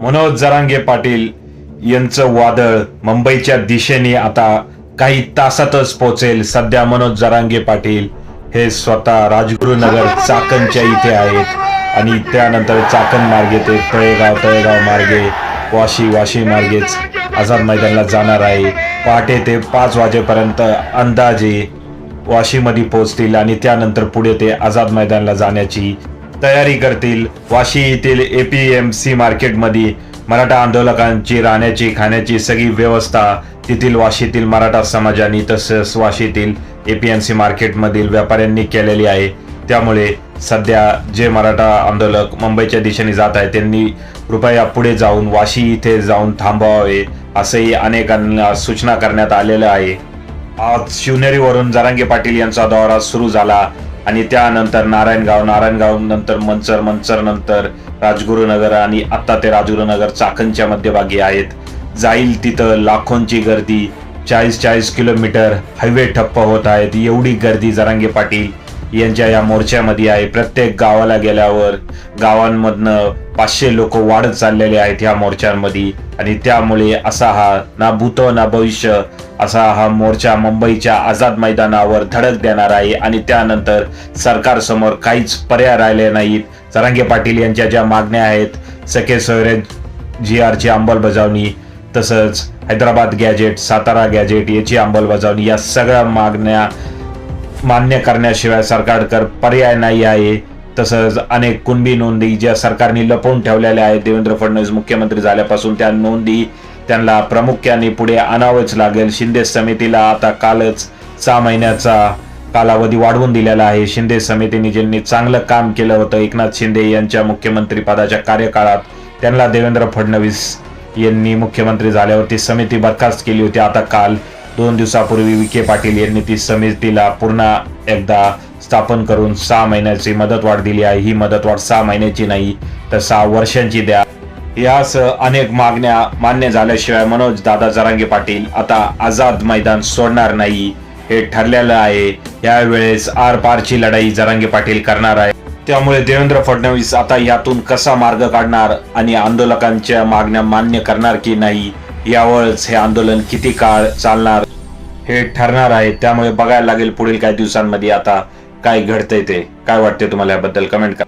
मनोज जरांगे पाटील यांचं वादळ मुंबईच्या दिशेने आता काही तासातच पोचेल सध्या मनोज जरांगे पाटील हे स्वतः राजगुरुनगर चाकणच्या इथे आहेत. आणि त्यानंतर चाकण मार्गे ते तळेगाव तळेगाव मार्गे वाशी वाशी मार्गेच आझाद मैदानला जाणार आहे. पहाटे ते पाच वाजेपर्यंत अंदाजे वाशीमध्ये पोहोचतील आणि त्यानंतर पुढे ते आझाद मैदानला जाण्याची तयारी करतील. वाशी येथील एपीएमसी मार्केटमध्ये मराठा आंदोलकांची राहण्याची खाण्याची सगळी व्यवस्था तेथील वाशीतील मराठा समाजाने तसंच वाशीतील एपीएमसी मार्केटमधील व्यापाऱ्यांनी केलेली आहे. त्यामुळे सध्या जे मराठा आंदोलक मुंबईच्या दिशेने जात आहेत त्यांनी कृपया पुढे जाऊन वाशी इथे जाऊन थांबवावे असंही अनेकांना सूचना करण्यात आलेलं आहे. आज शिवनेरीवरून जरांगे पाटील यांचा दौरा सुरू झाला. आणि त्यानंतर नारायणगाव नारायणगाव नंतर मंचर मंचर नंतर राजगुरुनगर आणि आत्ता ते राजगुरुनगर चाकणच्या मध्यभागी आहेत. जाईल तिथं लाखोंची गर्दी चाळीस चाळीस किलोमीटर हायवे ठप्प होत आहेत. एवढी गर्दी जरांगे पाटील यांच्या या मोर्चामध्ये आहे. प्रत्येक गावाला गेल्यावर गावांमधनं पाचशे लोक वाढत चाललेले आहेत ह्या मोर्चांमध्ये. आणि त्यामुळे असा हा ना भूत ना भविष्य असा हा मोर्चा मुंबईच्या आझाद मैदानावर धडक देणार आहे. आणि त्यानंतर सरकारसमोर काहीच पर्याय राहिले नाहीत. जरांगे पाटील यांच्या ज्या मागण्या आहेत सखे सोयरे जी आरची अंमलबजावणी तसंच हैदराबाद गॅजेट सातारा गॅजेट याची अंमलबजावणी या सगळ्या मागण्या मान्य करण्याशिवाय सरकारकडे पर्याय नाही आहे. तसंच अनेक कुणबी नोंदी ज्या सरकारने लपवून ठेवलेल्या आहेत देवेंद्र फडणवीस मुख्यमंत्री झाल्यापासून त्या नोंदी त्यांना प्रामुख्याने पुढे आणावंच लागेल. शिंदे समितीला आता कालच सहा महिन्याचा कालावधी वाढवून दिलेला आहे. शिंदे समितीने ज्यांनी चांगलं काम केलं होतं एकनाथ शिंदे यांच्या मुख्यमंत्री पदाच्या कार्यकाळात त्यांना देवेंद्र फडणवीस यांनी मुख्यमंत्री झाल्यावर ती समिती बरखास्त केली होती. आता काल दोन दिवसापूर्वी विखे पाटील यांनी ती समितीला पुन्हा एकदा स्थापन करून सहा महिन्याची मुदतवाढ दिली आहे. ही मुदतवाढ सहा महिन्याची नाही तर सहा वर्षांची द्या. यासह अनेक मागण्या मान्य झाल्याशिवाय मनोज दादा जरांगे पाटील आता आझाद मैदान सोडणार नाही हे ठरलेलं आहे. यावेळेस आर पारची लढाई जरांगे पाटील करणार आहे. त्यामुळे देवेंद्र फडणवीस आता यातून कसा मार्ग काढणार आणि आंदोलकांच्या मागण्या मान्य करणार की नाही यावरच हे आंदोलन किती काळ चालणार? हे ठरणार आहे. त्यामुळे बघायला लागेल पुढील काही दिवसांमध्ये आता काय घडतंय ते. काय वाटते तुम्हाला याबद्दल? कमेंट करा.